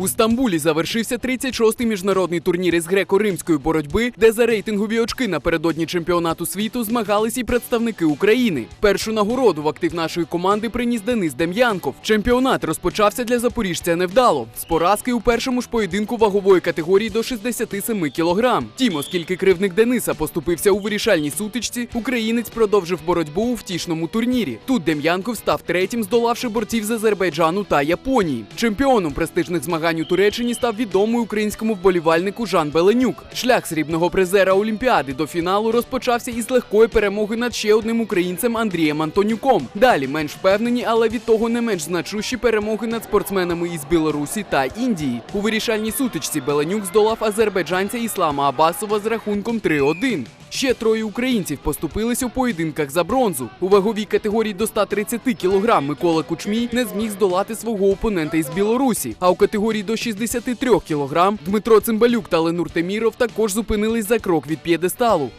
У Стамбулі завершився 36-й міжнародний турнір із греко-римської боротьби, де за рейтингові очки напередодні чемпіонату світу змагались і представники України. Першу нагороду в актив нашої команди приніс Денис Дем'янков. Чемпіонат розпочався для запоріжця невдало. З поразки у першому ж поєдинку вагової категорії до 67 кілограм. Тім, оскільки кривник Дениса поступився у вирішальній сутичці, українець продовжив боротьбу у втішному турнірі. Тут Дем'янков став третім, здолавши борців з Азербайджану та Японії. Чемпіоном престижних змагань у Туреччині став відомий українському вболівальнику Жан Беленюк. Шлях срібного призера Олімпіади до фіналу розпочався із легкої перемоги над ще одним українцем Андрієм Антонюком. Далі менш впевнені, але від того не менш значущі перемоги над спортсменами із Білорусі та Індії. У вирішальній сутичці Беленюк здолав азербайджанця Іслама Абасова з рахунком 3-1. Ще троє українців поступились у поєдинках за бронзу. У ваговій категорії до 130 кг Микола Кучмій не зміг здолати свого опонента із Білорусі. А у категорії до 63 кг Дмитро Цимбалюк та Ленур Теміров також зупинились за крок від п'єдесталу.